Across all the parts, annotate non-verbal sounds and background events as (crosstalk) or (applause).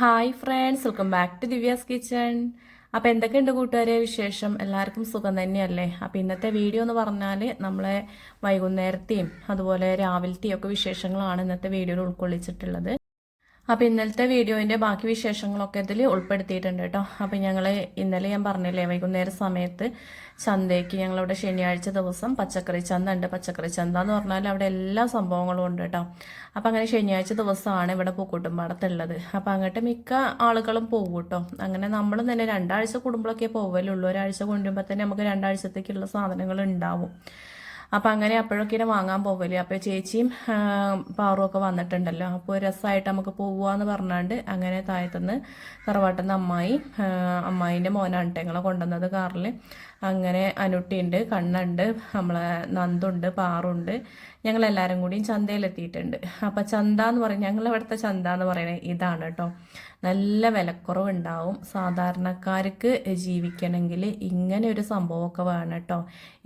Hi friends welcome back to Divya's kitchen അപ്പോൾ എന്തൊക്കെയുണ്ട് കൂട്ടുകാരെ വിശേഷം? എല്ലാവർക്കും സുഖം തന്നെയല്ലേ? അപ്പോൾ ഇന്നത്തെ വീഡിയോ എന്ന് പറഞ്ഞാൽ നമ്മളെ വൈകുന്നേരത്തെയും അതുപോലെ രാവിലത്തെയും ഒക്കെ വിശേഷങ്ങളാണ് ഇന്നത്തെ വീഡിയോയിൽ ഉൾക്കൊള്ളിച്ചിട്ടുള്ളത്. അപ്പോൾ ഇന്നലത്തെ വീഡിയോന്റെ ബാക്കി വിശേഷങ്ങളൊക്കെ ഇതിൽ ഉൾപ്പെടുത്തിയിട്ടുണ്ട് കേട്ടോ അപ്പോൾ ഞങ്ങൾ ഇന്നലെ ഞാൻ പറഞ്ഞില്ലേ വൈകുന്നേര സമയത്ത് ചന്തയ്ക്ക് ഞങ്ങളവിടെ ശനിയാഴ്ച ദിവസം പച്ചക്കറി ചന്ത ഉണ്ട് പച്ചക്കറി ചന്ത എന്ന് പറഞ്ഞാൽ അവിടെ എല്ലാ സംഭവങ്ങളും ഉണ്ട് കേട്ടോ അപ്പോൾ അങ്ങനെ ശനിയാഴ്ച ദിവസമാണ് ഇവിടെ പൂക്കൂട്ടുംപാടത്തുള്ളത്. അപ്പോൾ അങ്ങോട്ട് മിക്ക ആളുകളും പോകും കേട്ടോ അങ്ങനെ നമ്മൾ തന്നെ രണ്ടാഴ്ച കൂടുമ്പോഴൊക്കെ പോവലുള്ളൂ. ഒരാഴ്ച കൊണ്ടുമ്പോൾ തന്നെ നമുക്ക് രണ്ടാഴ്ചത്തേക്കുള്ള സാധനങ്ങൾ ഉണ്ടാവും. അപ്പം അങ്ങനെ അപ്പോഴൊക്കെ വാങ്ങാൻ പോവൽ. അപ്പോൾ ചേച്ചിയും പാറും ഒക്കെ വന്നിട്ടുണ്ടല്ലോ. അപ്പോൾ രസമായിട്ട് നമുക്ക് പോവാന്ന് പറഞ്ഞാണ്ട് അങ്ങനെ താഴത്തുനിന്ന് തറവാട്ടുന്ന അമ്മായി അമ്മായിന്റെ മോനാണ് ഞങ്ങളെ കൊണ്ടുവന്നത് കാറിൽ അങ്ങനെ അനുട്ടിയുണ്ട് കണ്ണുണ്ട് നമ്മളെ നന്ദുണ്ട് പാറുണ്ട്. ഞങ്ങളെല്ലാവരും കൂടിയും ചന്തയിലെത്തിയിട്ടുണ്ട്. അപ്പോൾ ചന്ത എന്ന് പറയുന്നത് ഞങ്ങളിവിടുത്തെ ചന്ത എന്ന് പറയുന്നത് ഇതാണ് കേട്ടോ നല്ല വിലക്കുറവുണ്ടാവും. സാധാരണക്കാർക്ക് ജീവിക്കണമെങ്കിൽ ഇങ്ങനെ ഒരു സംഭവമൊക്കെ വേണം കേട്ടോ.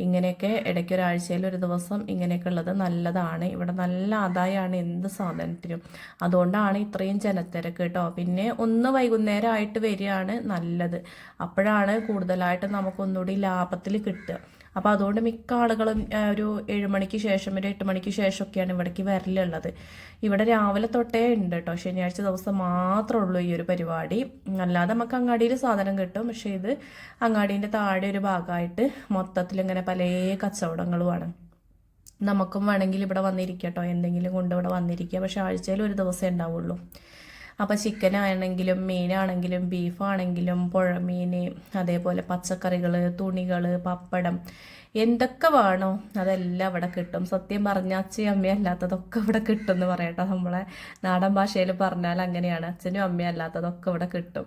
ഇങ്ങനെയൊക്കെ ഇടയ്ക്ക് ഒരാഴ്ചയിൽ ഒരു ദിവസം ഇങ്ങനെയൊക്കെ ഉള്ളത് നല്ലതാണ്. ഇവിടെ നല്ല ആദായമാണ് എന്ത് സാധനത്തിനും. അതുകൊണ്ടാണ് ഇത്രയും ജനത്തിരക്ക് കേട്ടോ. പിന്നെ ഒന്ന് വൈകുന്നേരം ആയിട്ട് വരികയാണ് നല്ലത്. അപ്പോഴാണ് കൂടുതലായിട്ട് നമുക്കൊന്നുകൂടി ലാഭത്തിൽ കിട്ടുക. അപ്പോൾ അതുകൊണ്ട് മിക്ക ആളുകളും ഒരു ഏഴ് മണിക്ക് ശേഷം ഒരു എട്ട് മണിക്ക് ശേഷമൊക്കെയാണ് ഇവിടേക്ക് വരലുള്ളത്. ഇവിടെ രാവിലെ തൊട്ടേ ഉണ്ട് കേട്ടോ ശനിയാഴ്ച ദിവസം മാത്രമേ ഉള്ളൂ ഈ ഒരു പരിപാടി. അല്ലാതെ നമുക്ക് അങ്ങാടിയിൽ സാധനം കിട്ടും. പക്ഷേ ഇത് അങ്ങാടീന്റെ താഴെ ഒരു ഭാഗമായിട്ട് മൊത്തത്തിൽ ഇങ്ങനെ പല കച്ചവടങ്ങളുമാണ്. നമുക്കും വേണമെങ്കിൽ ഇവിടെ വന്നിരിക്കട്ടോ എന്തെങ്കിലും കൊണ്ട് ഇവിടെ വന്നിരിക്കുക പക്ഷെ ആഴ്ചയിൽ ഒരു ദിവസമേ ഉണ്ടാവുള്ളൂ. അപ്പോൾ ചിക്കൻ ആണെങ്കിലും മീനാണെങ്കിലും ബീഫാണെങ്കിലും പുഴമീൻ അതേപോലെ പച്ചക്കറികൾ തുണികൾ പപ്പടം എന്തൊക്കെ വേണോ അതെല്ലാം ഇവിടെ കിട്ടും. സത്യം പറഞ്ഞ അച്ഛനും അമ്മയും അല്ലാത്തതൊക്കെ ഇവിടെ കിട്ടും എന്ന് പറയട്ടോ നമ്മളെ നാടൻ ഭാഷയിൽ പറഞ്ഞാൽ അങ്ങനെയാണ്. അച്ഛനും അമ്മയും അല്ലാത്തതൊക്കെ ഇവിടെ കിട്ടും.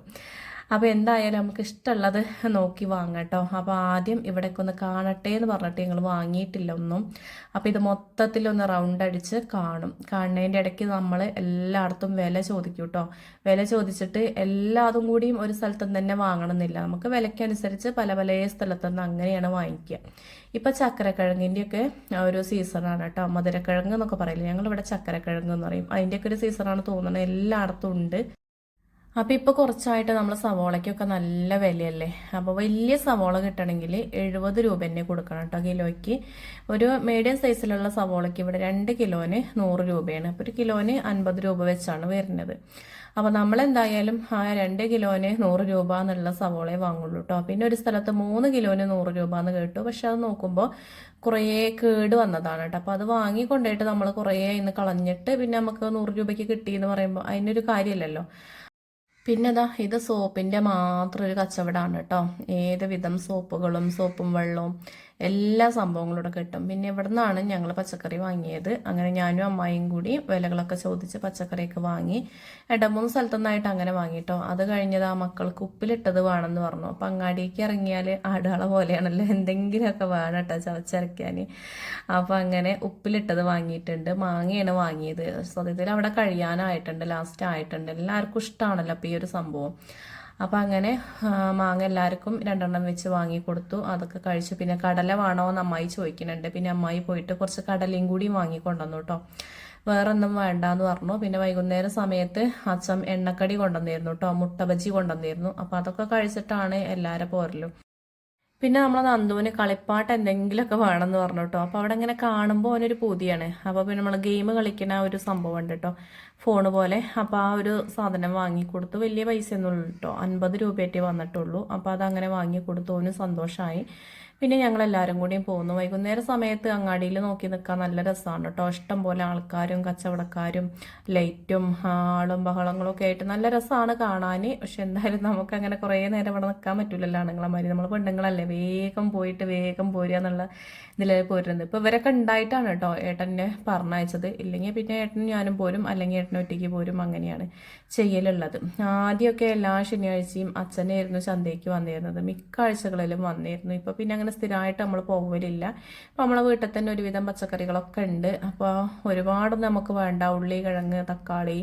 അപ്പോൾ എന്തായാലും നമുക്ക് ഇഷ്ടമുള്ളത് നോക്കി വാങ്ങട്ടോ അപ്പോൾ ആദ്യം ഇവിടേക്ക് ഒന്ന് കാണട്ടെ എന്ന് പറഞ്ഞിട്ട് ഞങ്ങൾ വാങ്ങിയിട്ടില്ല ഒന്നും. അപ്പോൾ ഇത് മൊത്തത്തിൽ ഒന്ന് റൗണ്ട് അടിച്ച് കാണും. കാണുന്നതിന്റെ ഇടയ്ക്ക് നമ്മൾ എല്ലായിടത്തും വില ചോദിക്കും കേട്ടോ. വില ചോദിച്ചിട്ട് എല്ലാതും കൂടിയും ഒരു സ്ഥലത്തും തന്നെ വാങ്ങണമെന്നില്ല. നമുക്ക് വിലയ്ക്കനുസരിച്ച് പല പല സ്ഥലത്തുനിന്ന് അങ്ങനെയാണ് വാങ്ങിക്കുക. ഇപ്പോൾ ചക്കരക്കിഴങ്ങിന്റെയൊക്കെ ഒരു സീസണാണ് കേട്ടോ. മധുരക്കിഴങ്ങ് എന്നൊക്കെ പറയില്ല? ഞങ്ങളിവിടെ ചക്കരക്കിഴങ്ങ് എന്ന് പറയും. അതിന്റെയൊക്കെ ഒരു സീസണാണ് തോന്നുന്നത്. എല്ലായിടത്തും ഉണ്ട്. അപ്പോൾ ഇപ്പോൾ കുറച്ചായിട്ട് നമ്മൾ സവോളയ്ക്കൊക്കെ നല്ല വിലയല്ലേ? അപ്പോൾ വലിയ സവോള കിട്ടണമെങ്കിൽ എഴുപത് രൂപ തന്നെ കൊടുക്കണം കേട്ടോ കിലോയ്ക്ക്. ഒരു മീഡിയം സൈസിലുള്ള സവോളയ്ക്ക് ഇവിടെ രണ്ട് കിലോന് നൂറ് രൂപയാണ്. അപ്പോൾ ഒരു കിലോന് അൻപത് രൂപ വെച്ചാണ് വരുന്നത്. അപ്പോൾ നമ്മൾ എന്തായാലും ആ രണ്ട് കിലോന് നൂറ് രൂപ എന്നുള്ള സവോളയെ വാങ്ങുള്ളൂ കേട്ടോ. പിന്നെ ഒരു സ്ഥലത്ത് മൂന്ന് കിലോന് നൂറ് രൂപ എന്ന് കേട്ടു. പക്ഷെ അത് നോക്കുമ്പോൾ കുറേ കേട് വന്നതാണ് കേട്ടോ. അപ്പോൾ അത് വാങ്ങി നമ്മൾ കുറേ ഇന്ന് കളഞ്ഞിട്ട് പിന്നെ നമുക്ക് നൂറ് രൂപയ്ക്ക് കിട്ടിയെന്ന് പറയുമ്പോൾ അതിനൊരു കാര്യമില്ലല്ലോ. പിന്നെ ഇതാ ഇത് സോപ്പിന്റെ മാത്രം ഒരു കച്ചവടമാണ് കേട്ടോ ഏത് വിധം സോപ്പുകളും സോപ്പും വെള്ളവും എല്ലാ സംഭവങ്ങളും ഇവിടെ കിട്ടും. പിന്നെ ഇവിടെ നിന്നാണ് ഞങ്ങൾ പച്ചക്കറി വാങ്ങിയത്. അങ്ങനെ ഞാനും അമ്മായിയും കൂടി വിലകളൊക്കെ ചോദിച്ച് പച്ചക്കറിയൊക്കെ വാങ്ങി. ഇടമൂന്ന് മൂന്ന് സ്ഥലത്തുനിന്നായിട്ട് അങ്ങനെ വാങ്ങിട്ടോ. അത് കഴിഞ്ഞത് ആ മക്കൾക്ക് ഉപ്പിലിട്ടത് വേണമെന്ന് പറഞ്ഞു. അപ്പം അങ്ങാടിയൊക്കെ ഇറങ്ങിയാൽ ആടുകളെ പോലെയാണല്ലോ. എന്തെങ്കിലുമൊക്കെ വേണം കേട്ടോ ചവച്ചരയ്ക്കാൻ അപ്പം അങ്ങനെ ഉപ്പിലിട്ടത് വാങ്ങിയിട്ടുണ്ട്. മാങ്ങയാണ് വാങ്ങിയത്. സത്യത്തിൽ അവിടെ കഴിയാനായിട്ടുണ്ട്. ലാസ്റ്റ് ആയിട്ടുണ്ട്. എല്ലാവർക്കും ഇഷ്ടമാണല്ലോ അപ്പോൾ ഈ ഒരു സംഭവം. അപ്പോൾ അങ്ങനെ മാങ്ങ എല്ലാവർക്കും രണ്ടെണ്ണം വെച്ച് വാങ്ങി കൊടുത്തു. അതൊക്കെ കഴിച്ചു. പിന്നെ കടല വേണോ എന്ന് അമ്മായി ചോദിക്കുന്നുണ്ട്. പിന്നെ അമ്മായി പോയിട്ട് കുറച്ച് കടലയും കൂടി വാങ്ങി കൊണ്ടുവന്നു കേട്ടോ. വേറെ ഒന്നും വേണ്ടാന്ന് പറഞ്ഞു. പിന്നെ വൈകുന്നേരം സമയത്ത് അച്ഛൻ എണ്ണക്കടി കൊണ്ടുവന്നിരുന്നു കേട്ടോ. മുട്ട ബജി കൊണ്ടുവന്നിരുന്നു. അപ്പോൾ അതൊക്കെ കഴിച്ചിട്ടാണ് എല്ലാവരും പോരലും. പിന്നെ നമ്മളെ നന്ദുവിന് കളിപ്പാട്ട് എന്തെങ്കിലുമൊക്കെ വേണമെന്ന് പറഞ്ഞു കേട്ടോ അപ്പോൾ അവിടെ ഇങ്ങനെ കാണുമ്പോൾ അവനൊരു പൂതിയാണ്. അപ്പോൾ പിന്നെ നമ്മൾ ഗെയിം കളിക്കുന്ന ഒരു സംഭവം ഉണ്ട് കേട്ടോ ഫോണ് പോലെ. അപ്പോൾ ആ ഒരു സാധനം വാങ്ങി കൊടുത്തു വലിയ പൈസ ഒന്നും കേട്ടോ അൻപത് രൂപയായിട്ടേ വന്നിട്ടുള്ളൂ. അപ്പോൾ അതങ്ങനെ വാങ്ങിക്കൊടുത്തു. അവന് സന്തോഷമായി പിന്നെ ഞങ്ങൾ എല്ലാവരും കൂടിയും പോകുന്നു വൈകുന്നേര സമയത്ത് അങ്ങാടിയിൽ നോക്കി നിൽക്കാൻ നല്ല രസമാണ് കേട്ടോ ഇഷ്ടം പോലെ ആൾക്കാരും കച്ചവടക്കാരും ലൈറ്റും ആളും ബഹളങ്ങളും ഒക്കെ ആയിട്ട് നല്ല രസമാണ് കാണാൻ പക്ഷെ എന്തായാലും നമുക്ക് അങ്ങനെ കുറേ നേരം ഇവിടെ നിൽക്കാൻ പറ്റില്ലല്ലോ ആണുങ്ങളമാരി. നമ്മൾ പെണ്ണുങ്ങളല്ലേ വേഗം പോയിട്ട് വേഗം പോരുക എന്നുള്ള ഇതിലേ പോരുന്നത്. ഇപ്പോൾ ഇവരൊക്കെ ഉണ്ടായിട്ടാണ് കേട്ടോ ഏട്ടനെ പറഞ്ഞയച്ചത്. ഇല്ലെങ്കിൽ പിന്നെ ഏട്ടനും ഞാനും പോരും അല്ലെങ്കിൽ ഏട്ടനും ഒറ്റയ്ക്ക് പോരും. അങ്ങനെയാണ് ചെയ്യലുള്ളത്. ആദ്യമൊക്കെ എല്ലാ ശനിയാഴ്ചയും അച്ഛനായിരുന്നു ചന്തയ്ക്ക് വന്നിരുന്നത്. മിക്ക ആഴ്ചകളിലും വന്നിരുന്നു. ഇപ്പോൾ പിന്നെ സ്ഥിരമായിട്ട് നമ്മൾ പോകലില്ല അപ്പോൾ നമ്മളെ വീട്ടിൽ തന്നെ ഒരുവിധം പച്ചക്കറികളൊക്കെ ഉണ്ട്. അപ്പോൾ ഒരുപാട് നമുക്ക് വേണ്ട. ഉള്ളി കിഴങ്ങ് തക്കാളി.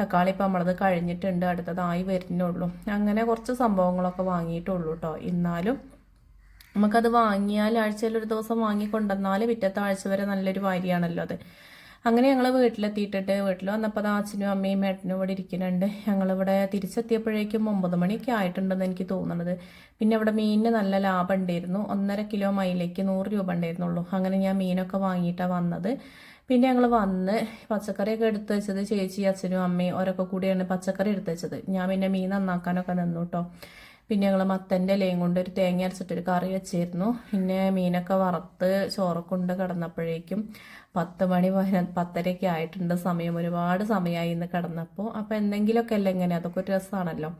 തക്കാളി ഇപ്പോൾ നമ്മളത് കഴിഞ്ഞിട്ടുണ്ട്. അടുത്തതായി വരുന്നുള്ളൂ. അങ്ങനെ കുറച്ച് സംഭവങ്ങളൊക്കെ വാങ്ങിയിട്ടുള്ളൂ കേട്ടോ എന്നാലും നമുക്കത് വാങ്ങിയാൽ ആഴ്ചയിൽ ഒരു ദിവസം വാങ്ങി കൊണ്ടുവന്നാൽ പിറ്റത്തെ ആഴ്ച വരെ നല്ലൊരു വാരിയാണല്ലോ അത്. അങ്ങനെ ഞങ്ങൾ വീട്ടിലെത്തിയിട്ടിട്ട് വീട്ടിൽ വന്നപ്പോൾ അത് അച്ഛനും അമ്മയും ഏട്ടനും ഇവിടെ ഇരിക്കുന്നുണ്ട്. ഞങ്ങളിവിടെ തിരിച്ചെത്തിയപ്പോഴേക്കും ഒമ്പത് മണിയൊക്കെ ആയിട്ടുണ്ടെന്ന് എനിക്ക് തോന്നുന്നത് പിന്നെ ഇവിടെ മീനിന് നല്ല ലാഭം ഉണ്ടായിരുന്നു. ഒന്നര കിലോ മൈലേക്ക് നൂറ് രൂപ ഉണ്ടായിരുന്നുള്ളൂ. അങ്ങനെ ഞാൻ മീനൊക്കെ വാങ്ങിയിട്ടാണ് വന്നത്. പിന്നെ ഞങ്ങൾ വന്ന് പച്ചക്കറിയൊക്കെ എടുത്തു വെച്ചത് ചേച്ചി അച്ഛനും അമ്മയും അവരൊക്കെ കൂടിയാണ് പച്ചക്കറി എടുത്തു വെച്ചത്. ഞാൻ പിന്നെ മീൻ നന്നാക്കാനൊക്കെ നിന്നു കേട്ടോ പിന്നെ ഞങ്ങൾ മത്തന്റെ ഇലയും കൊണ്ട് ഒരു തേങ്ങ അരച്ചിട്ടൊരു കറി വെച്ചിരുന്നു. പിന്നെ മീനൊക്കെ വറുത്ത് ചോറക്കൊണ്ട് കൊണ്ട് കിടന്നപ്പോഴേക്കും പത്ത് മണി പത്തരയൊക്കെ ആയിട്ടുണ്ട്. സമയം ഒരുപാട് സമയമായി ഇന്ന് കിടന്നപ്പോൾ അപ്പോൾ എന്തെങ്കിലുമൊക്കെ അല്ല ഇങ്ങനെ? അതൊക്കെ ഒരു രസമാണല്ലോ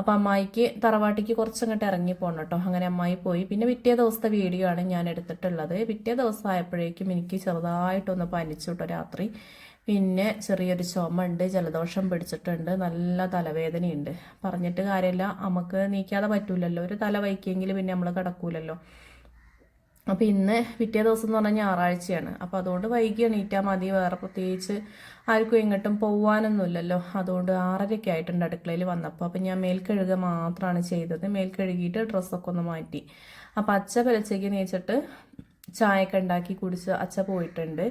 അപ്പോൾ അമ്മായിക്ക് തറവാട്ടിക്ക് കുറച്ചങ്ങോട്ട് ഇറങ്ങി പോകണം കേട്ടോ അങ്ങനെ അമ്മായി പോയി. പിന്നെ പിറ്റേ ദിവസത്തെ വീഡിയോ ആണ് ഞാൻ എടുത്തിട്ടുള്ളത്. പിറ്റേ ദിവസം ആയപ്പോഴേക്കും എനിക്ക് ചെറുതായിട്ടൊന്ന് പനിച്ചു കേട്ടോ രാത്രി. പിന്നെ ചെറിയൊരു ചുമ ഉണ്ട് ജലദോഷം പിടിച്ചിട്ടുണ്ട് നല്ല തലവേദനയുണ്ട്. പറഞ്ഞിട്ട് കാര്യമില്ല. നമുക്ക് നീക്കാതെ പറ്റൂലല്ലോ. ഒരു തല വൈക്കിയെങ്കിൽ പിന്നെ നമ്മൾ കിടക്കൂലല്ലോ. അപ്പോൾ ഇന്ന് പിറ്റേ ദിവസം എന്ന് പറഞ്ഞാൽ ഞായറാഴ്ചയാണ്. അപ്പോൾ അതുകൊണ്ട് വൈകി എണീറ്റാൽ മതി. വേറെ പ്രത്യേകിച്ച് ആർക്കും എങ്ങോട്ടും പോവാനൊന്നുമില്ലല്ലോ. അതുകൊണ്ട് ആറരയ്ക്ക് ആയിട്ടുണ്ട് അടുക്കളയിൽ വന്നപ്പോൾ അപ്പോൾ ഞാൻ മേൽ കഴുകുക മാത്രമാണ് ചെയ്തത്. മേൽ കഴുകിയിട്ട് ഡ്രസ്സൊക്കെ ഒന്ന് മാറ്റി. അപ്പോൾ അച്ഛ പലച്ചയ്ക്ക് നീച്ചിട്ട് ചായയൊക്കെ ഉണ്ടാക്കി കുടിച്ച് അച്ഛ പോയിട്ടുണ്ട്.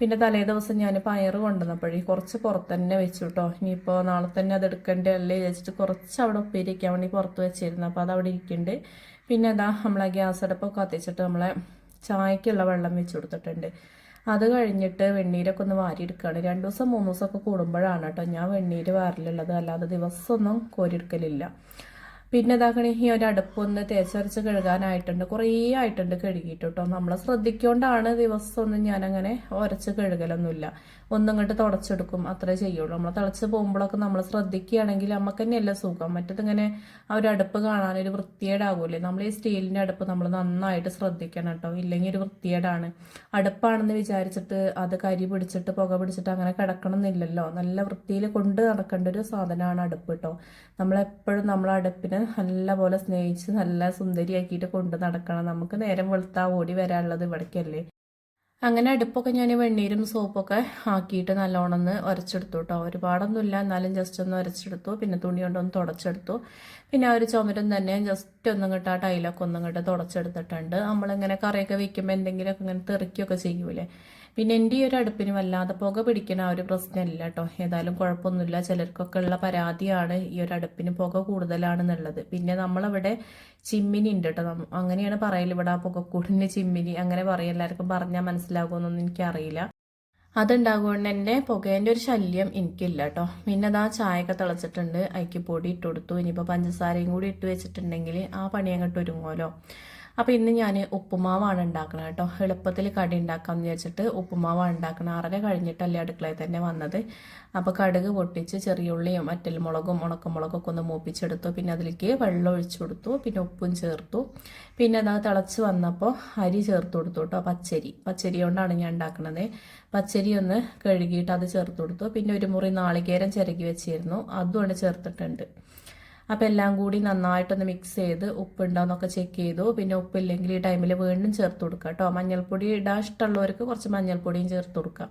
പിന്നെ തലേ ദിവസം ഞാൻ പയർ കൊണ്ടുവന്നപ്പോഴേ കുറച്ച് പുറത്ത് തന്നെ വെച്ചു കേട്ടോ ഇനിയിപ്പോൾ നാളെ തന്നെ അത് എടുക്കണ്ടേ അല്ലേ വെച്ചിട്ട് കുറച്ച് അവിടെ ഉപ്പേരിക്കാൻ വേണ്ടി പുറത്ത് വെച്ചിരുന്നു. അപ്പോൾ അത് അവിടെ ഇരിക്കുന്നുണ്ട് പിന്നെ അതാ നമ്മളെ ഗ്യാസ് അടുപ്പൊക്കെ കത്തിച്ചിട്ട് നമ്മളെ ചായക്കുള്ള വെള്ളം വെച്ച് കൊടുത്തിട്ടുണ്ട്. അത് കഴിഞ്ഞിട്ട് വെണ്ണീരൊക്കെ ഒന്ന് വാരിയെടുക്കുകയാണ് രണ്ട് ദിവസം മൂന്ന് ദിവസമൊക്കെ കൂടുമ്പോഴാണ് കേട്ടോ ഞാൻ വെണ്ണീര് വാരലുള്ളത്. അല്ലാതെ ദിവസമൊന്നും കോരിയെടുക്കലില്ല. പിന്നെ ഇതാക്കണേ ഈ ഒരു അടുപ്പൊന്ന് തേച്ചരച്ച് കഴുകാനായിട്ടുണ്ട്. കുറേ ആയിട്ടുണ്ട് കഴുകിയിട്ട് കേട്ടോ നമ്മളെ ശ്രദ്ധിക്കൊണ്ടാണ് ദിവസമൊന്നും ഞാനങ്ങനെ ഉരച്ച് കഴുകലൊന്നുമില്ല. ഒന്നിങ്ങോട്ട് തുടച്ചെടുക്കും. അത്രേ ചെയ്യുള്ളൂ. നമ്മൾ തിളച്ച് പോകുമ്പോഴൊക്കെ നമ്മൾ ശ്രദ്ധിക്കുകയാണെങ്കിൽ നമുക്ക് തന്നെയല്ല സുഖം. മറ്റേതിങ്ങനെ ആ ഒരു അടുപ്പ് കാണാനൊരു വൃത്തികേടാകൂലേ നമ്മൾ ഈ സ്റ്റീലിന്റെ അടുപ്പ് നമ്മൾ നന്നായിട്ട് ശ്രദ്ധിക്കണം കേട്ടോ. ഇല്ലെങ്കിൽ ഒരു വൃത്തികേടാണ്. അടുപ്പാണെന്ന് വിചാരിച്ചിട്ട് അത് കരി പിടിച്ചിട്ട് പുക പിടിച്ചിട്ട് അങ്ങനെ കിടക്കണം എന്നില്ലല്ലോ നല്ല വൃത്തിയിൽ കൊണ്ട് നടക്കേണ്ട ഒരു സാധനമാണ് അടുപ്പ് കേട്ടോ. നമ്മളെപ്പോഴും നമ്മൾ അടുപ്പിനെ നല്ലപോലെ സ്നേഹിച്ച് നല്ല സുന്ദരിയാക്കിയിട്ട് കൊണ്ട് നടക്കണം. നമുക്ക് നേരം വെളുത്താ ഓടി വരാനുള്ളത് ഇവിടേക്കല്ലേ? അങ്ങനെ അടുപ്പൊക്കെ ഞാൻ വെണ്ണീരും സോപ്പൊക്കെ ആക്കിയിട്ട് നല്ലോണം ഒന്ന് ഉരച്ചെടുത്തു കേട്ടോ. ഒരുപാടൊന്നുമില്ല. എന്നാലും ജസ്റ്റ് ഒന്ന് ഉരച്ചെടുത്തു പിന്നെ തുണി കൊണ്ടൊന്ന് തുടച്ചെടുത്തു. പിന്നെ ആ ഒരു ചുമരും തന്നെ ജസ്റ്റ് ഒന്നും കിട്ടും ആ ടൈലൊക്കെ ഒന്നും കിട്ടും തുടച്ചെടുത്തിട്ടുണ്ട്. നമ്മളിങ്ങനെ കറിയൊക്കെ വെക്കുമ്പോൾ എന്തെങ്കിലുമൊക്കെ ഇങ്ങനെ തെറിക്കുകയൊക്കെ ചെയ്യൂലേ? പിന്നെ എന്റെ ഈ ഒരു അടുപ്പിന് വല്ലാതെ പുക പിടിക്കണ ആ ഒരു പ്രശ്നമില്ല കേട്ടോ. ഏതായാലും കുഴപ്പമൊന്നുമില്ല. ചിലർക്കൊക്കെ ഉള്ള പരാതിയാണ് ഈ ഒരു അടുപ്പിന് പുക കൂടുതലാണെന്നുള്ളത്. പിന്നെ നമ്മളവിടെ ചിമ്മിനി ഉണ്ട് കേട്ടോ. അങ്ങനെയാണ് പറയൽ ഇവിടെ ആ പുകക്കൂടിന് ചിമ്മിനി. അങ്ങനെ പറയും. എല്ലാവർക്കും പറഞ്ഞാൽ മനസ്സിലാകുമെന്നൊന്നും എനിക്കറിയില്ല. അതുണ്ടാകുകൊണ്ട് തന്നെ പുകേന്റെ ഒരു ശല്യം എനിക്കില്ല കേട്ടോ പിന്നെ അതാ ചായയൊക്കെ തിളച്ചിട്ടുണ്ട്. അതിക്ക് പൊടി ഇട്ട് കൊടുത്തു. ഇനിയിപ്പോൾ പഞ്ചസാരയും കൂടി ഇട്ട് വെച്ചിട്ടുണ്ടെങ്കിൽ ആ പണി അങ്ങോട്ട് ഒരുങ്ങുമല്ലോ. അപ്പോൾ ഇന്ന് ഞാൻ ഉപ്പുമാവാണ് ഉണ്ടാക്കുന്നത് കേട്ടോ. എളുപ്പത്തിൽ കടി ഉണ്ടാക്കാമെന്ന് വിചാരിച്ചിട്ട് ഉപ്പുമാവാണ് ഉണ്ടാക്കണം ആറര കഴിഞ്ഞിട്ടല്ലേ അടുക്കളയിൽ തന്നെ വന്നത്. അപ്പോൾ കടുക് പൊട്ടിച്ച് ചെറിയ ഉള്ളിയും ഉണക്കമുളകും ഒക്കെ ഒന്ന് മൂപ്പിച്ചെടുത്തു. പിന്നെ അതിലേക്ക് വെള്ളം ഒഴിച്ചു കൊടുത്തു. പിന്നെ ഉപ്പും ചേർത്തു. പിന്നെ അത് തിളച്ച് വന്നപ്പോൾ അരി ചേർത്ത് കൊടുത്തു കേട്ടോ പച്ചരി. പച്ചരി കൊണ്ടാണ് ഞാൻ ഉണ്ടാക്കുന്നത് പച്ചരി ഒന്ന് കഴുകിയിട്ട് അത് ചേർത്ത് കൊടുത്തു. പിന്നെ ഒരു മുറി നാളികേരം ചിരകി വെച്ചിരുന്നു. അതുകൊണ്ട് ചേർത്തിട്ടുണ്ട്. അപ്പോൾ എല്ലാം കൂടി നന്നായിട്ടൊന്ന് മിക്സ് ചെയ്ത് ഉപ്പുണ്ടോയെന്നൊക്കെ ചെക്ക് ചെയ്തു. പിന്നെ ഉപ്പില്ലെങ്കിൽ ഈ ടൈമിൽ വീണ്ടും ചേർത്ത് കൊടുക്കുക കേട്ടോ. മഞ്ഞൾപ്പൊടി ഇടാൻ ഇഷ്ടമുള്ളവർക്ക് കുറച്ച് മഞ്ഞൾപ്പൊടിയും ചേർത്ത് കൊടുക്കുക.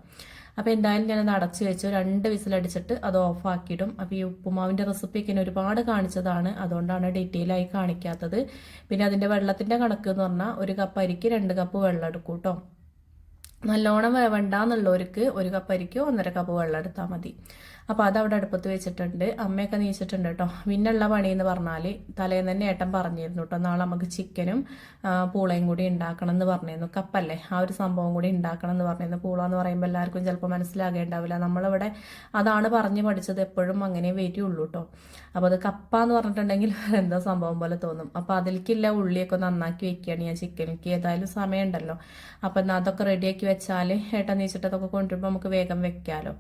അപ്പോൾ എന്തായാലും ഞാനത് അടച്ച് വെച്ച്. രണ്ട് വിസിലടിച്ചിട്ട് അത് ഓഫാക്കിയിടും അപ്പോൾ ഈ ഉപ്പുമാവിന്റെ റെസിപ്പിയൊക്കെ ഞാൻ ഒരുപാട് കാണിച്ചതാണ്. അതുകൊണ്ടാണ് ഡീറ്റെയിൽ ആയി കാണിക്കാത്തത്. പിന്നെ അതിന്റെ വെള്ളത്തിന്റെ കണക്ക് എന്ന് പറഞ്ഞാൽ ഒരു കപ്പ് അരിക്ക് രണ്ട് കപ്പ് വെള്ളം എടുക്കും കേട്ടോ. നല്ലോണം വേവണ്ടെന്നുള്ളവർക്ക് ഒരു കപ്പ് അരിക്ക് ഒന്നര കപ്പ് വെള്ളം എടുത്താൽ മതി. അപ്പോൾ അത് അവിടെ അടുപ്പത്ത് വെച്ചിട്ടുണ്ട്. അമ്മയൊക്കെ നീച്ചിട്ടുണ്ട് കേട്ടോ. പിന്നുള്ള പണി എന്ന് പറഞ്ഞാൽ തലേന്ന് തന്നെ ഏട്ടൻ പറഞ്ഞിരുന്നു കേട്ടോ നാളെ നമുക്ക് ചിക്കനും പൂളയും കൂടി ഉണ്ടാക്കണം എന്ന് പറഞ്ഞിരുന്നു. കപ്പല്ലേ? ആ ഒരു സംഭവം കൂടി ഉണ്ടാക്കണം എന്ന് പറഞ്ഞിരുന്നു. പൂള എന്ന് പറയുമ്പോൾ എല്ലാവർക്കും ചിലപ്പോൾ മനസ്സിലാകേണ്ടാവില്ല. നമ്മളിവിടെ അതാണ് പറഞ്ഞ് പഠിച്ചത്. എപ്പോഴും അങ്ങനെ വരികയുള്ളൂ കേട്ടോ അപ്പോൾ അത് കപ്പ എന്ന് പറഞ്ഞിട്ടുണ്ടെങ്കിൽ (laughs) എന്താ സംഭവം പോലെ തോന്നും. അപ്പോൾ അതിലേക്കില്ല ഉള്ളിയൊക്കെ നന്നാക്കി വെക്കുകയാണ് ഞാൻ ചിക്കനിലേക്ക്. ഏതായാലും സമയമുണ്ടല്ലോ അപ്പോൾ എന്നാൽ അതൊക്കെ റെഡിയാക്കി വെച്ചാൽ ഏട്ടൻ നീച്ചിട്ടതൊക്കെ കൊണ്ടുവരുമ്പോൾ നമുക്ക് വേഗം വെക്കാമല്ലോ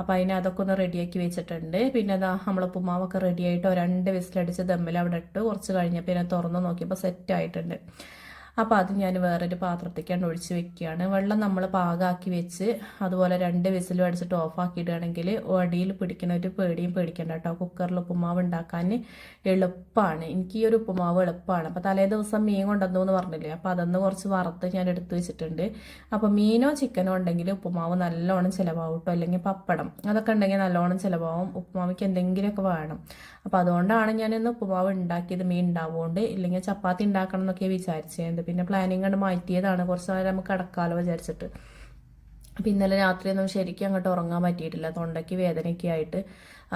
അപ്പോൾ അതിനെ അതൊക്കെ ഒന്ന് റെഡിയാക്കി വെച്ചിട്ടുണ്ട്. പിന്നെ അതാ നമ്മളെ ഉപ്പുമാവൊക്കെ റെഡിയായിട്ട് രണ്ട് വിസിലടിച്ച് ദമ്മിൽ അവിടെ ഇട്ട് കുറച്ച് കഴിഞ്ഞപ്പോൾ പിന്നെ തുറന്ന് നോക്കിയപ്പോൾ സെറ്റ് ആയിട്ടുണ്ട്. അപ്പോൾ അത് ഞാൻ വേറൊരു പാത്രത്തേക്കാണ് ഒഴിച്ച് വെക്കുകയാണ് വെള്ളം നമ്മൾ പാകാക്കി വെച്ച് അതുപോലെ രണ്ട് വിസിലും അടിച്ചിട്ട് ഓഫാക്കി ഇടുകയാണെങ്കിൽ അടിയിൽ പിടിക്കുന്ന ഒരു പേടിയും പേടിക്കണ്ട കേട്ടോ. കുക്കറിൽ ഉപ്പുമാവ് ഉണ്ടാക്കാൻ എളുപ്പമാണ് എനിക്ക് ഈ ഒരു ഉപ്പുമാവ് എളുപ്പമാണ് അപ്പോൾ തലേ ദിവസം മീൻ കൊണ്ടുവന്നു എന്ന് പറഞ്ഞില്ലേ? അപ്പോൾ അതൊന്ന് കുറച്ച് വറുത്ത് ഞാൻ എടുത്ത് വെച്ചിട്ടുണ്ട്. അപ്പോൾ മീനോ ചിക്കനോ ഉണ്ടെങ്കിൽ ഉപ്പുമാവ് നല്ലോണം ചിലവാകും കേട്ടോ. അല്ലെങ്കിൽ പപ്പടം. അതൊക്കെ ഉണ്ടെങ്കിൽ നല്ലോണം ചിലവാകും ഉപ്പുമാവിക്ക് എന്തെങ്കിലുമൊക്കെ വേണം. അപ്പോൾ അതുകൊണ്ടാണ് ഞാനിന്ന് ഉപ്പുമാവ് ഉണ്ടാക്കിയത് മീൻ ഉണ്ടാവുകൊണ്ട്. ഇല്ലെങ്കിൽ ചപ്പാത്തി ഉണ്ടാക്കണം എന്നൊക്കെ വിചാരിച്ചത് പിന്നെ പ്ലാനിങ് കണ്ട് മാറ്റിയതാണ്. കുറച്ച് നേരം നമുക്ക് കിടക്കാലോ വിചാരിച്ചിട്ട്. അപ്പം ഇന്നലെ രാത്രിയൊന്നും ശരിക്കും അങ്ങോട്ട് ഉറങ്ങാൻ പറ്റിയിട്ടില്ല. തൊണ്ടയ്ക്ക് വേദനയൊക്കെ ആയിട്ട്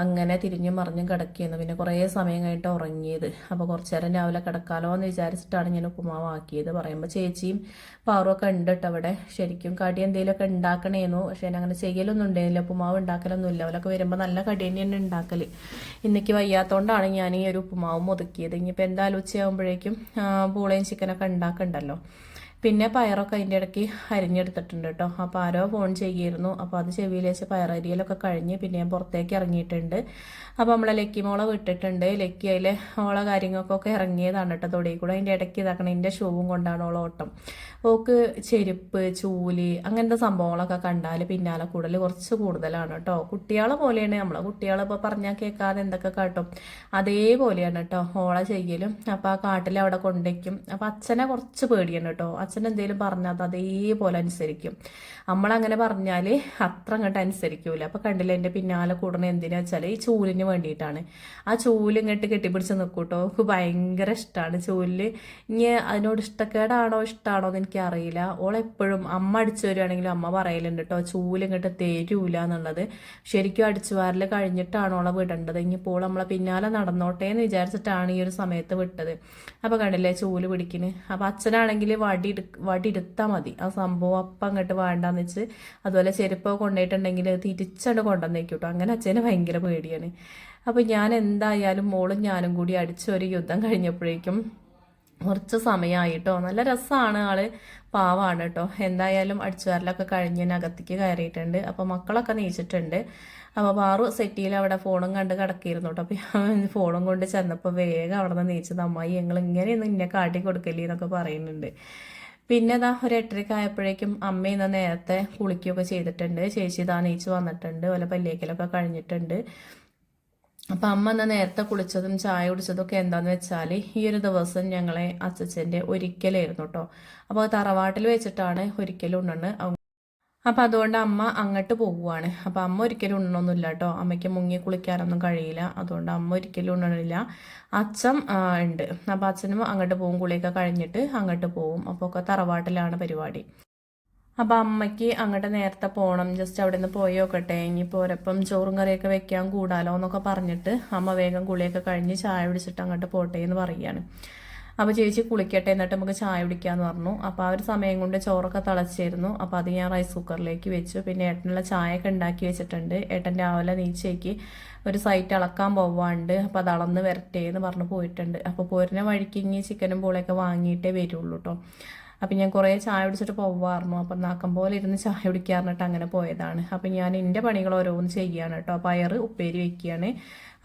അങ്ങനെ തിരിഞ്ഞു മറിഞ്ഞും കിടക്കിയിരുന്നു പിന്നെ കുറേ സമയം കഴിഞ്ഞിട്ട് ഉറങ്ങിയത്. അപ്പോൾ കുറച്ച് നേരം രാവിലെ കിടക്കാലോ എന്ന് വിചാരിച്ചിട്ടാണ് ഞാൻ ഉപ്പുമാവ് ആക്കിയത്. പറയുമ്പോൾ ചേച്ചിയും പാറുമൊക്കെ ഉണ്ട് കേട്ടോ അവിടെ. ശരിക്കും കടി എന്തെങ്കിലുമൊക്കെ ഉണ്ടാക്കണേന്നു. പക്ഷേ ഞാൻ അങ്ങനെ ചെയ്യലൊന്നും ഉണ്ടായിരുന്നില്ല. ഉപ്പുമാവ് ഉണ്ടാക്കലൊന്നുമില്ല. അവരൊക്കെ വരുമ്പോൾ നല്ല കടി തന്നെയാണ് ഉണ്ടാക്കൽ ഇന്നേക്ക് വയ്യാത്തതുകൊണ്ടാണ് ഞാൻ ഈ ഒരു ഉപ്പുമാവും ഒതുക്കിയത് ഇനിയിപ്പോൾ എന്തായാലും ഉച്ചയാകുമ്പോഴേക്കും പൂളയും ചിക്കനൊക്കെ ഉണ്ടാക്കണ്ടല്ലോ. പിന്നെ പയറൊക്കെ അതിന്റെ ഇടയ്ക്ക് അരിഞ്ഞെടുത്തിട്ടുണ്ട് കേട്ടോ. അപ്പോൾ ആരോ ഫോൺ ചെയ്യുമായിരുന്നു അപ്പോൾ അത് ചെവിയിൽ വെച്ച് പയറരിയലൊക്കെ കഴിഞ്ഞ് പിന്നെ ഞാൻ പുറത്തേക്ക് ഇറങ്ങിയിട്ടുണ്ട്. അപ്പോൾ നമ്മളെ ലക്കി മോളെ വിട്ടിട്ടുണ്ട്. ലക്കി അതിലെ ഓളെ കാര്യങ്ങൾക്കൊക്കെ ഇറങ്ങിയതാണ് കേട്ടോ. തൊടിയിൽ കൂടെ അതിന്റെ ഇടയ്ക്ക് ഇതാക്കണം എന്റെ ഷൂവും കൊണ്ടാണ് ഓളെ ഓട്ടം. ഓക്ക് ചെരുപ്പ് ചൂൽ അങ്ങനത്തെ സംഭവങ്ങളൊക്കെ കണ്ടാൽ പിന്നാലെ കൂടുതൽ കുറച്ച് കൂടുതലാണ് കേട്ടോ. കുട്ടികളെ പോലെയാണ്. നമ്മളെ കുട്ടികളെ ഇപ്പോൾ പറഞ്ഞാൽ കേൾക്കാതെ എന്തൊക്കെ കാട്ടും. അതേപോലെയാണ് കേട്ടോ ഓളെ ചെയ്യലും. അപ്പോൾ ആ കാട്ടിൽ അവിടെ കൊണ്ടേക്കും. അപ്പോൾ അച്ഛനെ കുറച്ച് പേടിയാണ് കേട്ടോ. അച്ഛൻ എന്തെങ്കിലും പറഞ്ഞാൽ അത് അതേപോലെ അനുസരിക്കും. നമ്മളങ്ങനെ പറഞ്ഞാൽ അത്ര അങ്ങോട്ട് അനുസരിക്കൂല. അപ്പോൾ കണ്ടില്ല എന്റെ പിന്നാലെ കൂടണ എന്തിനാ വെച്ചാൽ ഈ ചൂലിന് വേണ്ടിയിട്ടാണ്. ആ ചൂൽ ഇങ്ങോട്ട് കെട്ടിപ്പിടിച്ച് നിൽക്കൂട്ടോ എനിക്ക് ഭയങ്കര ഇഷ്ടമാണ് ചൂലിൽ ഇനി അതിനോട് ഇഷ്ടക്കേടാണോ ഇഷ്ടമാണോ എന്ന് എനിക്കറിയില്ല. ഓളെപ്പോഴും അമ്മ അടിച്ചു വരുവാണെങ്കിലും അമ്മ പറയലുണ്ട് കേട്ടോ ചൂൽ ഇങ്ങോട്ട് തരൂല എന്നുള്ളത്. ശരിക്കും അടിച്ചു വാരൽ കഴിഞ്ഞിട്ടാണ് ഓളെ വിടേണ്ടത്. ഇനിയിപ്പോൾ നമ്മളെ പിന്നാലെ നടന്നോട്ടെ എന്ന് വിചാരിച്ചിട്ടാണ് ഈ ഒരു സമയത്ത് വിട്ടത്. അപ്പോൾ കണ്ടില്ലേ ചൂൽ പിടിക്കുന്നത് അപ്പോൾ അച്ഛനാണെങ്കിൽ വടി വടി എടുത്താൽ മതി. ആ സംഭവം അപ്പം അങ്ങോട്ട് വേണ്ടാന്ന് വെച്ച് അതുപോലെ ചെരുപ്പ് കൊണ്ടുപോയിട്ടുണ്ടെങ്കിൽ തിരിച്ചങ്ങോട്ട് കൊണ്ടുവന്നേക്കും കേട്ടോ അങ്ങനെ അച്ഛന് ഭയങ്കര പേടിയാണ്. അപ്പോൾ ഞാൻ എന്തായാലും മോളും ഞാനും കൂടി അടിച്ചൊരു യുദ്ധം കഴിഞ്ഞപ്പോഴേക്കും കുറച്ച് സമയമായിട്ടോ നല്ല രസമാണ് ആൾ. പാവാണ് കേട്ടോ എന്തായാലും അടിച്ചുവാരലൊക്കെ കഴിഞ്ഞ് അകത്തേക്ക് കയറിയിട്ടുണ്ട്. അപ്പോൾ മക്കളൊക്കെ നീച്ചിട്ടുണ്ട്. അപ്പോൾ പാറു സെറ്റിയിൽ അവിടെ ഫോണും കണ്ട് കിടക്കിയിരുന്നു കേട്ടോ അപ്പോൾ ഞാൻ ഫോണും കൊണ്ട് ചെന്നപ്പോൾ വേഗം അവിടെ നിന്ന് നീച്ചത്. അമ്മായി ഞങ്ങൾ ഇങ്ങനെയൊന്നും ഇന്നെ കാട്ടി കൊടുക്കല്ലേ എന്നൊക്കെ പറയുന്നുണ്ട്. പിന്നെ ഇതാ ഒരു എട്ടരയ്ക്ക് ആയപ്പോഴേക്കും അമ്മ ഇന്ന് നേരത്തെ കുളിക്കുകയൊക്കെ ചെയ്തിട്ടുണ്ട്. ചേച്ചി ഇതാ നീച്ച് വന്നിട്ടുണ്ട്. വല്ല പല്ലേക്കലൊക്കെ കഴിഞ്ഞിട്ടുണ്ട്. അപ്പം അമ്മ ഇന്ന് നേരത്തെ കുളിച്ചതും ചായ കുടിച്ചതും ഒക്കെ എന്താന്ന് വെച്ചാൽ ഈ ഒരു ദിവസം ഞങ്ങളെ അച്ഛച്ചന്റെ ഒരിക്കലായിരുന്നു കേട്ടോ അപ്പോൾ തറവാട്ടിൽ വെച്ചിട്ടാണ് ഒരിക്കലും ഉണ്ടെന്ന് അപ്പം അതുകൊണ്ട് അമ്മ അങ്ങോട്ട് പോവുകയാണ് അപ്പം അമ്മ ഒരിക്കലും ഉണ്ണൊന്നുമില്ല കേട്ടോ അമ്മയ്ക്ക് മുങ്ങി കുളിക്കാനൊന്നും കഴിയില്ല. അതുകൊണ്ട് അമ്മ ഒരിക്കലും ഉണ്ണണില്ല. അച്ഛൻ ഉണ്ട്. അപ്പം അച്ഛനും അങ്ങോട്ട് പോകും കുളിയൊക്കെ കഴിഞ്ഞിട്ട് അങ്ങോട്ട് പോകും അപ്പോൾ ഒക്കെ തറവാട്ടിലാണ് പരിപാടി. അപ്പം അമ്മയ്ക്ക് അങ്ങോട്ട് നേരത്തെ പോകണം ജസ്റ്റ് അവിടെ നിന്ന് പോയി നോക്കട്ടെ. ഇനിയിപ്പോൾ ഒരപ്പം ചോറും കറിയൊക്കെ വെക്കാൻ കൂടാലോ എന്നൊക്കെ പറഞ്ഞിട്ട് അമ്മ വേഗം കുളിയൊക്കെ കഴിഞ്ഞ് ചായ പിടിച്ചിട്ട് അങ്ങോട്ട് പോട്ടെ എന്ന് പറയുകയാണ്. അപ്പോൾ ചേച്ചി കുളിക്കട്ടെ എന്നിട്ട് നമുക്ക് ചായ കുടിക്കാമെന്ന് പറഞ്ഞു. അപ്പോൾ ആ ഒരു സമയം കൊണ്ട് ചോറൊക്കെ തിളച്ചിരുന്നു അപ്പോൾ അത് ഞാൻ റൈസ് കുക്കറിലേക്ക് വെച്ചു. പിന്നെ ഏട്ടനുള്ള ചായയൊക്കെ ഉണ്ടാക്കി വെച്ചിട്ടുണ്ട്. ഏട്ടൻ രാവിലെ നീച്ചേക്ക് ഒരു സൈറ്റ് അളക്കാൻ പോവാണ്ട്. അപ്പോൾ അത് അളന്ന് വരട്ടെ എന്ന് പറഞ്ഞ് പോയിട്ടുണ്ട്. അപ്പോൾ പോരുന്ന വഴിക്ക് ഇങ്ങനെ ചിക്കനും പോളൊക്കെ വാങ്ങിയിട്ടേ വരുള്ളൂ കേട്ടോ അപ്പം ഞാൻ കുറേ ചായ കുടിച്ചിട്ട് പോവാറുന്നു അപ്പം നാക്കം പോലെ ഇരുന്ന് ചായ കുടിക്കാറിനിട്ട് അങ്ങനെ പോയതാണ്. അപ്പം ഞാൻ എന്റെ പണികൾ ഓരോന്ന് ചെയ്യുകയാണ് കേട്ടോ പയർ ഉപ്പേരി വെക്കുകയാണ്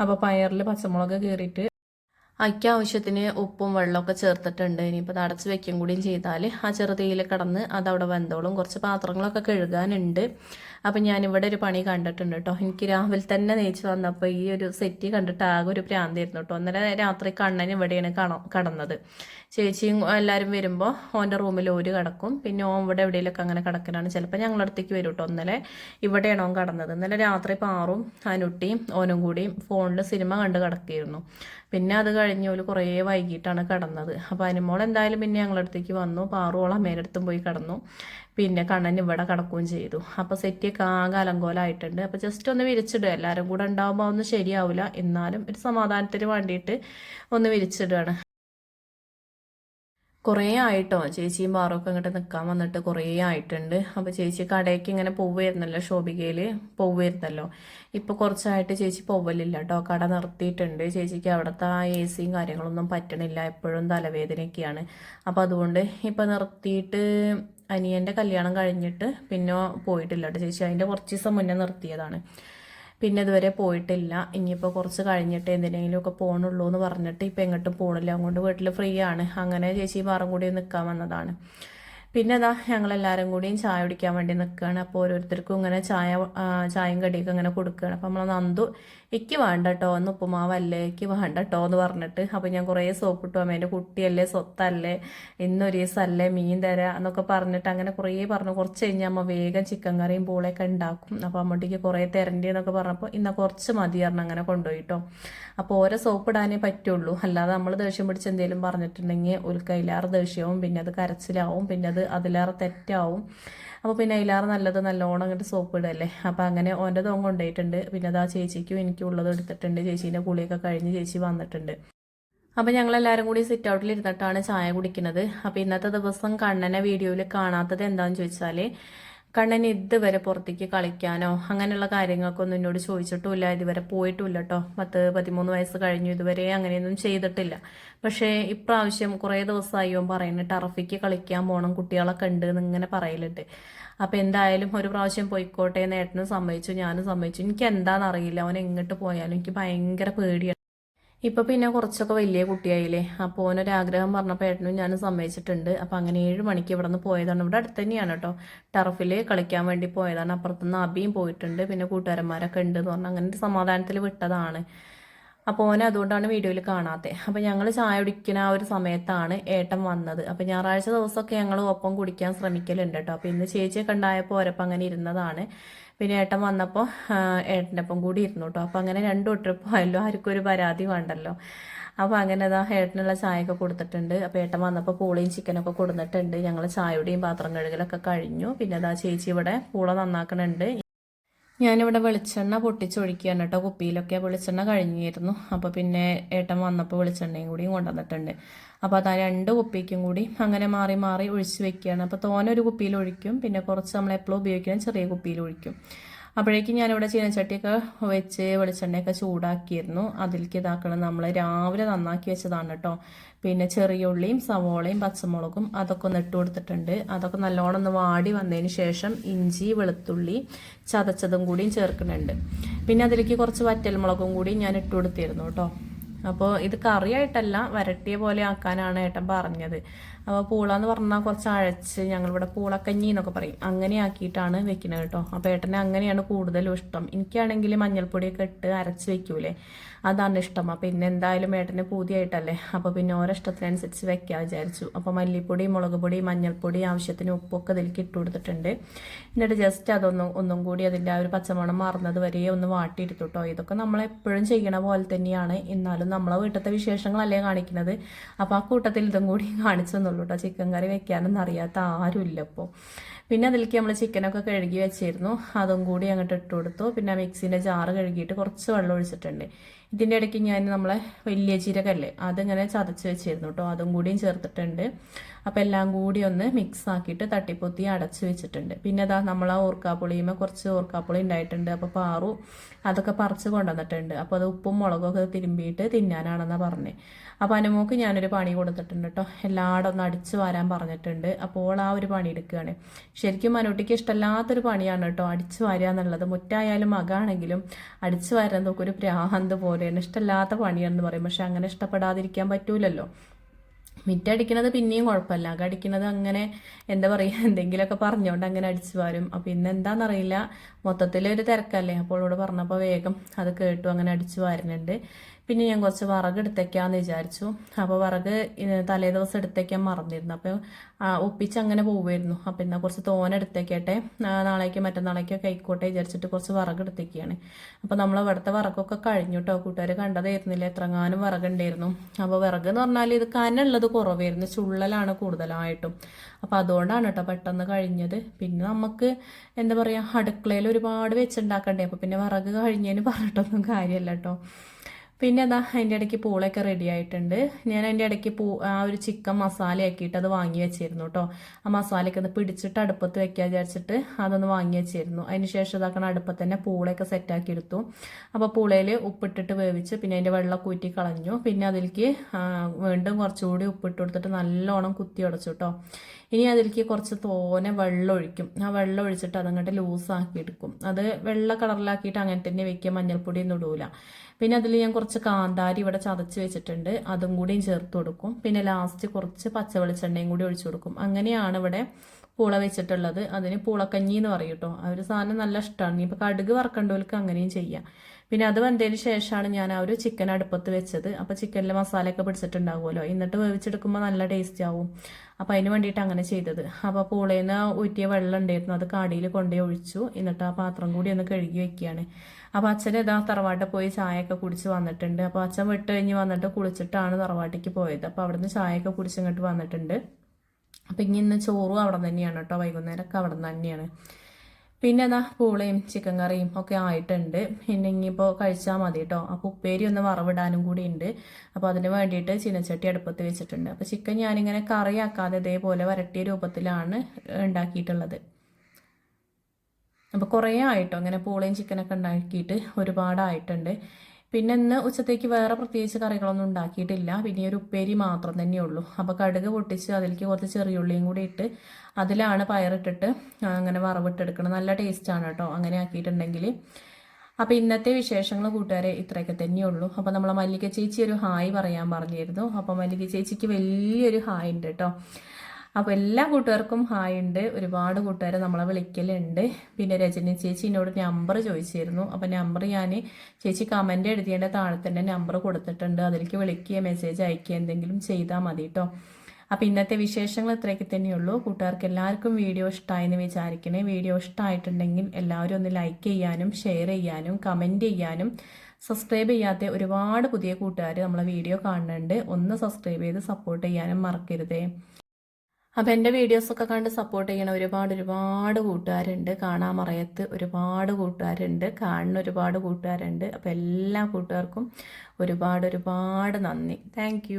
അപ്പോൾ പയറിൽ പച്ചമുളക് കീറിയിട്ട് അയ്ക്ക് ആവശ്യത്തിന് ഉപ്പും വെള്ളമൊക്കെ ചേർത്തിട്ടുണ്ട്. ഇനിയിപ്പോൾ അടച്ച് വെക്കും കൂടിയും ചെയ്താൽ ആ ചെറുതീയിൽ കിടന്ന് അതവിടെ വെന്തോളും. കുറച്ച് പാത്രങ്ങളൊക്കെ കഴുകാനുണ്ട്. അപ്പം ഞാനിവിടെ ഒരു പണി കണ്ടിട്ടുണ്ട് കേട്ടോ എനിക്ക് രാവിലെ തന്നെ നെയ്ച്ച് വന്നപ്പോൾ ഈ ഒരു സെറ്റ് കണ്ടിട്ട് ആകെ ഒരു പ്രാന്തായിരുന്നു കേട്ടോ അന്നേരം രാത്രി കണ്ണൻ ഇവിടെയാണ് കടന്നത്. ചേച്ചിയും എല്ലാവരും വരുമ്പോൾ ഓന്റെ റൂമിൽ ഒരു കിടക്കും. പിന്നെ ഓൻ ഇവിടെ എവിടെയെങ്കിലൊക്കെ അങ്ങനെ കിടക്കലാണ്. ചിലപ്പോൾ ഞങ്ങളുടെ അടുത്തേക്ക് വരും കേട്ടോ ഇന്നലെ ഇവിടെയാണ് ഓൻ കടന്നത്. ഇന്നലെ രാത്രി പാറും അനുട്ടിയും ഓനും കൂടി ഫോണിൽ സിനിമ കണ്ട് കിടക്കുകയായിരുന്നു പിന്നെ അത് കഴിഞ്ഞ് ഒരു കുറേ വൈകിട്ടാണ് കിടന്നത്. അപ്പോൾ അനുമോൾ എന്തായാലും പിന്നെ ഞങ്ങളുടെ അടുത്തേക്ക് വന്നു. പാറുവോളം അമ്മേനടുത്തും പോയി കിടന്നു. പിന്നെ കണ്ണൻ ഇവിടെ കിടക്കുകയും ചെയ്തു. അപ്പോൾ സെറ്റിയൊക്കെ ആകെ അലങ്കോലമായിട്ടുണ്ട് അപ്പോൾ ജസ്റ്റ് ഒന്ന് വിരിച്ചിടുക. എല്ലാവരും കൂടെ ഉണ്ടാകുമ്പോൾ ഒന്നും ശരിയാവില്ല എന്നാലും ഒരു സമാധാനത്തിന് വേണ്ടിയിട്ട് ഒന്ന് വിരിച്ചിടുകയാണ്. കുറേ ആയിട്ടോ. ചേച്ചിയും ബാറൊക്കെ ഇങ്ങോട്ട് നിൽക്കാൻ വന്നിട്ട് കുറേ ആയിട്ടുണ്ട്. അപ്പോൾ ചേച്ചി കടയ്ക്ക് ഇങ്ങനെ പോവുമായിരുന്നല്ലോ ശോഭികയിൽ പോവുമായിരുന്നല്ലോ ഇപ്പോൾ കുറച്ചായിട്ട് ചേച്ചി പോവലില്ല കേട്ടോ കട നിർത്തിയിട്ടുണ്ട്. ചേച്ചിക്ക് അവിടുത്തെ ആ എ സിയും കാര്യങ്ങളൊന്നും പറ്റണില്ല. എപ്പോഴും തലവേദനയൊക്കെയാണ്. അപ്പോൾ അതുകൊണ്ട് ഇപ്പോൾ നിർത്തിയിട്ട് അനിയന്റെ കല്യാണം കഴിഞ്ഞിട്ട് പിന്നെ പോയിട്ടില്ല കേട്ടോ ചേച്ചി അതിന്റെ കുറച്ച് ദിവസം മുന്നേ നിർത്തിയതാണ്. പിന്നെ ഇതുവരെ പോയിട്ടില്ല. ഇനിയിപ്പോൾ കുറച്ച് കഴിഞ്ഞിട്ട് എന്തിനെങ്കിലുമൊക്കെ പോകണുള്ളൂ എന്ന് പറഞ്ഞിട്ട് ഇപ്പം എങ്ങോട്ടും പോകണില്ല അതുകൊണ്ട് വീട്ടിൽ ഫ്രീ ആണ്. അങ്ങനെ ചേച്ചി മാറും കൂടി നിൽക്കാൻ വന്നതാണ്. പിന്നെ അതാ ഞങ്ങളെല്ലാവരും കൂടിയും ചായ കുടിക്കാൻ വേണ്ടി നിൽക്കുകയാണ് അപ്പോൾ ഓരോരുത്തർക്കും ഇങ്ങനെ ചായ ചായയും കടിയൊക്കെ ഇങ്ങനെ കൊടുക്കുകയാണ് അപ്പോൾ നമ്മൾ നന്ദു എനിക്ക് വേണ്ട കേട്ടോ ഒന്ന് ഉപ്പുമാവല്ലേ എനിക്ക് വേണ്ട കേട്ടോ എന്ന് പറഞ്ഞിട്ട് അപ്പോൾ ഞാൻ കുറേ സോപ്പ് ഇട്ടു. അമ്മേന്റെ കുട്ടിയല്ലേ സ്വത്തല്ലേ ഇന്നൊരു ദിവസമല്ലേ മീൻ തരാം എന്നൊക്കെ പറഞ്ഞിട്ട് അങ്ങനെ കുറേ പറഞ്ഞു. കുറച്ച് കഴിഞ്ഞാൽ അമ്മ വേഗം ചിക്കൻ കറിയും പൂളൊക്കെ ഉണ്ടാക്കും. അപ്പോൾ അമ്മട്ടിക്ക് കുറേ തിരണ്ടി എന്നൊക്കെ പറഞ്ഞപ്പോൾ ഇന്ന കുറച്ച് മതി പറഞ്ഞു അങ്ങനെ കൊണ്ടുപോയി കേട്ടോ അപ്പോൾ ഓരോ സോപ്പ് ഇടാനേ പറ്റുള്ളൂ. അല്ലാതെ നമ്മൾ ദേഷ്യം പിടിച്ച് എന്തെങ്കിലും പറഞ്ഞിട്ടുണ്ടെങ്കിൽ ഒരു കൈലാറ് ദേഷ്യവും പിന്നെ അത് കരച്ചിലാവും പിന്നെ അത് അതിലേറെ തെറ്റാവും. അപ്പോൾ പിന്നെ അതിലാറ് നല്ലത് നല്ലോണം അങ്ങോട്ട് സോപ്പ് ഇടല്ലേ? അപ്പോൾ അങ്ങനെ ഓന്റെ തോൻ കൊണ്ടുപോയിട്ടുണ്ട് പിന്നെ അതാ ചേച്ചിക്കും എനിക്കും ഉള്ളത് എടുത്തിട്ടുണ്ട്. ചേച്ചീന്റെ കുളിയൊക്കെ കഴിഞ്ഞ് ചേച്ചി വന്നിട്ടുണ്ട്. അപ്പോൾ ഞങ്ങളെല്ലാവരും കൂടി സിറ്റ് ഔട്ടിൽ ഇരുന്നിട്ടാണ് ചായ കുടിക്കുന്നത്. അപ്പോൾ ഇന്നത്തെ ദിവസം കണ്ണനെ വീഡിയോയിൽ കാണാത്തത് എന്താണെന്ന് ചോദിച്ചാൽ കണ്ണൻ ഇതുവരെ പുറത്തേക്ക് കളിക്കാനോ അങ്ങനെയുള്ള കാര്യങ്ങൾക്കൊന്നും എന്നോട് ചോദിച്ചിട്ടുമില്ല ഇതുവരെ പോയിട്ടുമില്ല കേട്ടോ പത്ത് പതിമൂന്ന് വയസ്സ് കഴിഞ്ഞു ഇതുവരെ അങ്ങനെയൊന്നും ചെയ്തിട്ടില്ല. പക്ഷേ ഇപ്രാവശ്യം കുറേ ദിവസമായി പറയുന്നു ടർഫിക്ക് കളിക്കാൻ പോകണം കുട്ടികളൊക്കെ ഉണ്ട് എന്ന് ഇങ്ങനെ പറയലുണ്ട്. അപ്പോൾ എന്തായാലും ഒരു പ്രാവശ്യം പോയിക്കോട്ടെ നേട്ടനും സമ്മതിച്ചു ഞാനും സമ്മതിച്ചു. എനിക്ക് എന്താണെന്നറിയില്ല അവൻ എങ്ങോട്ട് പോയാലും എനിക്ക് ഭയങ്കര പേടിയാണ് ഇപ്പൊ പിന്നെ കുറച്ചൊക്കെ വലിയ കുട്ടിയായില്ലേ? അപ്പോൾ ഓനൊരാഗ്രഹം പറഞ്ഞപ്പോൾ ഏട്ടനും ഞാൻ സമ്മതിച്ചിട്ടുണ്ട്. അപ്പോൾ അങ്ങനെ ഏഴ് മണിക്ക് ഇവിടെ നിന്ന് പോയതാണ്. ഇവിടെ അടുത്ത് തന്നെയാണ് കേട്ടോ ടർഫിൽ കളിക്കാൻ വേണ്ടി പോയതാണ്. അപ്പുറത്തുനിന്ന് അബിയും പോയിട്ടുണ്ട്. പിന്നെ കൂട്ടുകാരന്മാരൊക്കെ ഉണ്ട് എന്ന് പറഞ്ഞാൽ അങ്ങനെ സമാധാനത്തിൽ വിട്ടതാണ്. അപ്പോൾ ഓനെ അതുകൊണ്ടാണ് വീഡിയോയിൽ കാണാത്തത് അപ്പോൾ ഞങ്ങൾ ചായ കുടിക്കുന്ന ആ ഒരു സമയത്താണ് ഏട്ടൻ വന്നത്. അപ്പോൾ ഞായറാഴ്ച ദിവസമൊക്കെ ഞങ്ങൾ ഒപ്പം കുടിക്കാൻ ശ്രമിക്കലുണ്ട് കേട്ടോ. അപ്പോൾ ഇന്ന് ചേച്ചിയൊക്കെ ഉണ്ടായപ്പോൾ ഓരപ്പം അങ്ങനെ ഇരുന്നതാണ്. പിന്നെ ഏട്ടൻ വന്നപ്പോൾ ഏട്ടന്റെ ഒപ്പം കൂടി ഇരുന്നു കേട്ടോ അപ്പോൾ അങ്ങനെ രണ്ടു ട്രിപ്പ് ആർക്കും ഒരു പരാതി വേണ്ടല്ലോ. അപ്പോൾ അങ്ങനെ അതാ ഏട്ടനുള്ള ചായയൊക്കെ കൊടുത്തിട്ടുണ്ട്. അപ്പോൾ ഏട്ടൻ വന്നപ്പോൾ പൂളയും ചിക്കനൊക്കെ കൊടുത്തിട്ടുണ്ട് ഞങ്ങൾ ചായയുടെയും പാത്രം കഴുകലൊക്കെ കഴിഞ്ഞു. പിന്നെ അതാ ചേച്ചി ഇവിടെ പൂള നന്നാക്കണുണ്ട്. ഞാനിവിടെ വെളിച്ചെണ്ണ പൊട്ടിച്ചൊഴിക്കുകയാണ് കേട്ടോ. കുപ്പിയിലൊക്കെ വെളിച്ചെണ്ണ കഴിഞ്ഞിരുന്നു അപ്പോൾ പിന്നെ ഏട്ടൻ വന്നപ്പോൾ വെളിച്ചെണ്ണയും കൂടിയും കൊണ്ടുവന്നിട്ടുണ്ട്. അപ്പോൾ അത് ആ രണ്ട് കുപ്പിക്കും കൂടി അങ്ങനെ മാറി മാറി ഒഴിച്ച് വെക്കുകയാണ്. അപ്പോൾ തോനെ ഒരു കുപ്പിയിൽ ഒഴിക്കും. പിന്നെ കുറച്ച് നമ്മൾ എപ്പോഴും ഉപയോഗിക്കുന്ന ചെറിയ കുപ്പിയിൽ ഒഴിക്കും. അപ്പോഴേക്കും ഞാനിവിടെ ചീനച്ചട്ടിയൊക്കെ വെച്ച് വെളിച്ചെണ്ണയൊക്കെ ചൂടാക്കിയിരുന്നു. അതിലേക്ക് ഇതാക്കണം. നമ്മൾ രാവിലെ നന്നാക്കി വെച്ചതാണ് കേട്ടോ. പിന്നെ ചെറിയ ഉള്ളിയും സവോളയും പച്ചമുളകും അതൊക്കെ ഒന്ന് ഇട്ട് കൊടുത്തിട്ടുണ്ട്. അതൊക്കെ നല്ലോണം ഒന്ന് വാടി വന്നതിന് ശേഷം ഇഞ്ചി വെളുത്തുള്ളി ചതച്ചതും കൂടിയും ചേർക്കുന്നുണ്ട്. പിന്നെ അതിലേക്ക് കുറച്ച് വറ്റൽമുളകും കൂടി ഞാൻ ഇട്ട് കൊടുത്തിരുന്നു കേട്ടോ. അപ്പോൾ ഇത് കറിയായിട്ടല്ല വരട്ടിയ പോലെ ആക്കാനാണ് ഏട്ടൻ പറഞ്ഞത്. അപ്പോൾ പൂള എന്ന് പറഞ്ഞാൽ കുറച്ച് അഴച്ച് ഞങ്ങളിവിടെ പൂളക്കഞ്ഞി എന്നൊക്കെ പറയും. അങ്ങനെ ആക്കിയിട്ടാണ് വെക്കുന്നത് കേട്ടോ. അപ്പോൾ ഏട്ടനെ അങ്ങനെയാണ് കൂടുതലും ഇഷ്ടം. എനിക്കാണെങ്കിൽ മഞ്ഞൾപ്പൊടിയൊക്കെ ഇട്ട് അരച്ച് വെക്കൂലേ. അതാണ് ഇഷ്ടം. അപ്പോൾ പിന്നെ എന്തായാലും ഏട്ടന് പൂതിയായിട്ടല്ലേ. അപ്പോൾ പിന്നെ ഓരോ ഇഷ്ടത്തിനനുസരിച്ച് വെക്കാൻ വിചാരിച്ചു. അപ്പോൾ മല്ലിപ്പൊടി മുളക് പൊടി മഞ്ഞൾപ്പൊടി ആവശ്യത്തിന് ഉപ്പൊക്കെ ഇതിലേക്ക് ഇട്ട് കൊടുത്തിട്ടുണ്ട്. എന്നിട്ട് ജസ്റ്റ് അതൊന്നും ഒന്നും കൂടി അതിന്റെ ആ ഒരു പച്ചമണം മാറുന്നത് വരെ ഒന്ന് വാട്ടിയെടുത്തു കേട്ടോ. ഇതൊക്കെ നമ്മളെപ്പോഴും ചെയ്യണ പോലെ തന്നെയാണ്. എന്നാലും നമ്മളെ വീട്ടിലത്തെ വിശേഷങ്ങളല്ലേ കാണിക്കുന്നത്. അപ്പോൾ ആ കൂട്ടത്തിൽ ഇതും കൂടി (laughs) കാണിച്ചെന്നുള്ളൂ കേട്ടോ ചിക്കൻ കറി വെക്കാനൊന്നും അറിയാത്ത ആരുമില്ല ഇപ്പോൾ പിന്നെ അതിലേക്ക് നമ്മൾ ചിക്കനൊക്കെ കഴുകി വെച്ചിരുന്നു. അതും കൂടി അങ്ങോട്ട് ഇട്ട് കൊടുത്തു. പിന്നെ മിക്സിന്റെ ജാറ് കഴുകിയിട്ട് കുറച്ച് വെള്ളം ഒഴിച്ചിട്ടുണ്ട്. ഇതിന്റെ ഇടയ്ക്ക് ഞാൻ നമ്മളെ വലിയ ജീരകല്ലേ അതിങ്ങനെ ചതച്ച് വെച്ചിരുന്നു കേട്ടോ അതും കൂടിയും ചേർത്തിട്ടുണ്ട്. അപ്പോൾ എല്ലാം കൂടി ഒന്ന് മിക്സ് ആക്കിയിട്ട് തട്ടിപ്പൊത്തി അടച്ചു വെച്ചിട്ടുണ്ട്. പിന്നെ അതാ നമ്മൾ ആ ഓർക്കാപ്പുളിയുമേ കുറച്ച് ഓർക്കാപ്പുളി ഉണ്ടായിട്ടുണ്ട്. അപ്പോൾ പാറു അതൊക്കെ പറിച്ച് കൊണ്ടുവന്നിട്ടുണ്ട്. അപ്പോൾ അത് ഉപ്പും മുളകും ഒക്കെ തിരുമ്പിയിട്ട് തിന്നാനാണെന്നാണ് പറഞ്ഞത് അപ്പോൾ അനുമോക്ക് ഞാനൊരു പണി കൊടുത്തിട്ടുണ്ട് കേട്ടോ എല്ലായിടും ഒന്ന് അടിച്ചു വരാൻ പറഞ്ഞിട്ടുണ്ട്. അപ്പോൾ ആ ഒരു പണി എടുക്കുകയാണ്. ശരിക്കും മനുട്ടിക്ക് ഇഷ്ടമല്ലാത്തൊരു പണിയാണ് കേട്ടോ അടിച്ചു വരിക എന്നുള്ളത്. മുറ്റായാലും മകാണെങ്കിലും അടിച്ചു വരാൻ നോക്കൊരു ഒരു പ്രാന്ത് പോലെയാണ്. ഇഷ്ടമല്ലാത്ത പണിയാണെന്ന് പറയും. പക്ഷെ അങ്ങനെ ഇഷ്ടപ്പെടാതിരിക്കാൻ പറ്റൂലല്ലോ. മിറ്റടിക്കണത് പിന്നെയും കുഴപ്പമില്ല. അടിക്കണത് അങ്ങനെ എന്താ പറയുക (laughs) എന്തെങ്കിലുമൊക്കെ പറഞ്ഞുകൊണ്ട് അങ്ങനെ അടിച്ചു വരും. അപ്പം ഇന്ന് എന്താണെന്നറിയില്ല. മൊത്തത്തിലൊരു തിരക്കല്ലേ? അപ്പോൾ ഇവിടെ പറഞ്ഞപ്പോൾ വേഗം അത് കേട്ടു അങ്ങനെ അടിച്ചു വരുന്നുണ്ട്. പിന്നെ ഞാൻ കുറച്ച് വിറക് എടുത്തേക്കാന്ന് വിചാരിച്ചു. അപ്പോൾ വിറക് തലേ ദിവസം എടുത്തേക്കാൻ മറന്നിരുന്നു. അപ്പോൾ ഒപ്പിച്ച് അങ്ങനെ പോവുമായിരുന്നു അപ്പോൾ എന്നാൽ കുറച്ച് തോന എടുത്തേക്കട്ടെ. നാളേക്ക് മറ്റന്നാളേക്കൊക്കെ ആയിക്കോട്ടെ വിചാരിച്ചിട്ട് കുറച്ച് വിറക് എടുത്തേക്കാണ്. അപ്പോൾ നമ്മൾ ഇവിടുത്തെ വിറകൊക്കെ കഴിഞ്ഞു കേട്ടോ കൂട്ടുകാർ കണ്ടതായിരുന്നില്ല? എത്രങ്ങാനും വിറകുണ്ടായിരുന്നു അപ്പോൾ വിറക് എന്ന് പറഞ്ഞാൽ ഇത് കനുള്ളത് കുറവായിരുന്നു. ചുള്ളലാണ് കൂടുതലായിട്ടും. അപ്പോൾ അതുകൊണ്ടാണ് കേട്ടോ പെട്ടെന്ന് കഴിഞ്ഞത്. പിന്നെ നമുക്ക് എന്താ പറയുക അടുക്കളയിൽ ഒരുപാട് വെച്ചുണ്ടാക്കണ്ടേ? അപ്പോൾ പിന്നെ വിറക് കഴിഞ്ഞതിന് പറഞ്ഞിട്ടൊന്നും കാര്യമല്ല കേട്ടോ പിന്നെ അതാ അതിന്റെ ഇടയ്ക്ക് പൂളൊക്കെ റെഡി ആയിട്ടുണ്ട്. ഞാൻ അതിന്റെ ഇടയ്ക്ക് പൂ ആ ഒരു ചിക്കൻ മസാല ആക്കിയിട്ട് അത് വാങ്ങി വെച്ചിരുന്നു കേട്ടോ ആ മസാലയൊക്കെ ഒന്ന് പിടിച്ചിട്ട് അടുപ്പത്ത് വെക്കാൻ വിചാരിച്ചിട്ട് അതൊന്ന് വാങ്ങി വെച്ചിരുന്നു. അതിന് ശേഷം ഇതാക്കണം അടുപ്പത്ത് തന്നെ പൂളയൊക്കെ സെറ്റാക്കി എടുത്തു. അപ്പോൾ പൂളയിൽ ഉപ്പിട്ടിട്ട് വേവിച്ച് പിന്നെ അതിന്റെ വെള്ളം കൂറ്റി കളഞ്ഞു. പിന്നെ അതിലേക്ക് വീണ്ടും കുറച്ചുകൂടി ഉപ്പിട്ട് കൊടുത്തിട്ട് നല്ലോണം കുത്തി ഉടച്ചു കേട്ടോ ഇനി അതിലേക്ക് കുറച്ച് തോനെ വെള്ളം ഒഴിക്കും ആ വെള്ളം ഒഴിച്ചിട്ട് അതങ്ങോട്ട് ലൂസാക്കി എടുക്കും അത് വെള്ള കളറിലാക്കിയിട്ട് അങ്ങനെ തന്നെ വെക്കുക. മഞ്ഞൾപ്പൊടിയൊന്നും ഇടൂല. പിന്നെ അതിൽ ഞാൻ കുറച്ച് കാന്താരി ഇവിടെ ചതച്ച് വെച്ചിട്ടുണ്ട്. അതും കൂടിയും ചേർത്ത് കൊടുക്കും. പിന്നെ ലാസ്റ്റ് കുറച്ച് പച്ച വെളിച്ചെണ്ണയും കൂടി ഒഴിച്ചു കൊടുക്കും. അങ്ങനെയാണ് ഇവിടെ പൂള വെച്ചിട്ടുള്ളത്. അതിന് പൂളക്കഞ്ഞി എന്ന് പറയും കേട്ടോ. ആ ഒരു സാധനം നല്ല ഇഷ്ടമാണ് ഇപ്പോൾ കടുക് വറക്കണ്ടവർക്ക് അങ്ങനെയും ചെയ്യാം. പിന്നെ അത് വന്നതിന് ശേഷമാണ് ഞാൻ ആ ഒരു ചിക്കൻ അടുപ്പത്ത് വെച്ചത്. അപ്പോൾ ചിക്കനിൽ മസാലയൊക്കെ പിടിച്ചിട്ടുണ്ടാവുമല്ലോ. എന്നിട്ട് വേവിച്ചെടുക്കുമ്പോൾ നല്ല ടേസ്റ്റ് ആവും. അപ്പോൾ അതിന് വേണ്ടിയിട്ട് അങ്ങനെ ചെയ്തത്. അപ്പോൾ പൂളേന്ന് ഊറ്റിയ വെള്ളം ഉണ്ടായിരുന്നു. അത് കാടിയിൽ കൊണ്ടേ ഒഴിച്ചു. എന്നിട്ട് ആ പാത്രം കൂടി ഒന്ന് കഴുകി വെക്കുകയാണ്. അപ്പോൾ അച്ഛൻ ഇതാ തറവാട്ടിൽ പോയി ചായയൊക്കെ കുടിച്ച് വന്നിട്ടുണ്ട്. അപ്പോൾ അച്ഛൻ വിട്ട് കഴിഞ്ഞ് വന്നിട്ട് കുളിച്ചിട്ടാണ് തറവാട്ടിക്ക് പോയത്. അപ്പോൾ അവിടുന്ന് ചായയൊക്കെ കുടിച്ച് ഇങ്ങോട്ട് വന്നിട്ടുണ്ട്. അപ്പം ഇന്ന് ചോറും അവിടെ തന്നെയാണ് കേട്ടോ. വൈകുന്നേരമൊക്കെ അവിടെ തന്നെയാണ്. പിന്നെ എന്നാ പൂളയും ചിക്കൻ കറിയും ഒക്കെ ആയിട്ടുണ്ട്. പിന്നെ ഇനിയിപ്പോൾ കഴിച്ചാൽ മതി കേട്ടോ അപ്പോൾ ഉപ്പേരി ഒന്ന് വറവിടാനും കൂടി ഉണ്ട് അപ്പോൾ അതിന് വേണ്ടിയിട്ട് ചീനച്ചട്ടി അടുപ്പത്ത് വെച്ചിട്ടുണ്ട്. അപ്പോൾ ചിക്കൻ ഞാനിങ്ങനെ കറിയാക്കാതെ ഇതേപോലെ വരട്ടിയ രൂപത്തിലാണ് ഉണ്ടാക്കിയിട്ടുള്ളത് അപ്പോൾ കുറേ ആയിട്ടോ. ഇങ്ങനെ പൂളയും ചിക്കനൊക്കെ ഉണ്ടാക്കിയിട്ട് ഒരുപാടായിട്ടുണ്ട്. പിന്നെ ഇന്ന് ഉച്ചത്തേക്ക് വേറെ പ്രത്യേകിച്ച് കറികളൊന്നും ഉണ്ടാക്കിയിട്ടില്ല. പിന്നെ ഒരു ഉപ്പേരി മാത്രം തന്നെയുള്ളൂ. അപ്പോൾ കടുക് പൊട്ടിച്ച് അതിലേക്ക് കുറച്ച് ചെറിയുള്ളിയും കൂടി ഇട്ട് അതിലാണ് പയറിട്ടിട്ട് അങ്ങനെ വറവിട്ടെടുക്കണം നല്ല ടേസ്റ്റാണ് കേട്ടോ അങ്ങനെ ആക്കിയിട്ടുണ്ടെങ്കിൽ അപ്പോൾ ഇന്നത്തെ വിശേഷങ്ങൾ കൂട്ടുകാരെ ഇത്രയൊക്കെ തന്നെയുള്ളൂ. അപ്പോൾ നമ്മളെ മല്ലിക ചേച്ചി ഒരു ഹായ് പറയാൻ പറഞ്ഞിരുന്നു. അപ്പോൾ മല്ലിക ചേച്ചിക്ക് വലിയൊരു ഹായ് ഉണ്ട് കേട്ടോ. അപ്പോൾ എല്ലാ കൂട്ടുകാർക്കും ഹായ് ഉണ്ട്. ഒരുപാട് കൂട്ടുകാർ നമ്മളെ വിളിക്കലുണ്ട്. പിന്നെ രജനി ചേച്ചി എന്നോട് നമ്പർ ചോദിച്ചിരുന്നു. അപ്പോൾ നമ്പർ ഞാൻ ചേച്ചി കമന്റ് എഴുതിയേണ്ട താഴെ തന്നെ നമ്പർ കൊടുത്തിട്ടുണ്ട്. അതിലേക്ക് വിളിക്കുക മെസ്സേജ് അയക്കുക എന്തെങ്കിലും ചെയ്താൽ മതി കേട്ടോ അപ്പോൾ ഇന്നത്തെ വിശേഷങ്ങൾ ഇത്രയൊക്കെ തന്നെയുള്ളൂ. കൂട്ടുകാർക്ക് എല്ലാവർക്കും വീഡിയോ ഇഷ്ടമായെന്ന് വിചാരിക്കണേ. വീഡിയോ ഇഷ്ടമായിട്ടുണ്ടെങ്കിൽ എല്ലാവരും ഒന്ന് ലൈക്ക് ചെയ്യാനും ഷെയർ ചെയ്യാനും കമന്റ് ചെയ്യാനും സബ്സ്ക്രൈബ് ചെയ്യാത്ത ഒരുപാട് പുതിയ കൂട്ടുകാർ നമ്മളെ വീഡിയോ കാണുന്നുണ്ട്. ഒന്ന് സബ്സ്ക്രൈബ് ചെയ്ത് സപ്പോർട്ട് ചെയ്യാനും മറക്കരുതേ. അപ്പം എന്റെ വീഡിയോസൊക്കെ കണ്ട് സപ്പോർട്ട് ചെയ്യണ ഒരുപാട് ഒരുപാട് കൂട്ടുകാരുണ്ട്. കാണാൻ മറയത്ത് ഒരുപാട് കൂട്ടുകാരുണ്ട്. കാണുന്ന ഒരുപാട് കൂട്ടുകാരുണ്ട്. അപ്പോൾ എല്ലാ കൂട്ടുകാർക്കും ഒരുപാട് ഒരുപാട് നന്ദി. താങ്ക്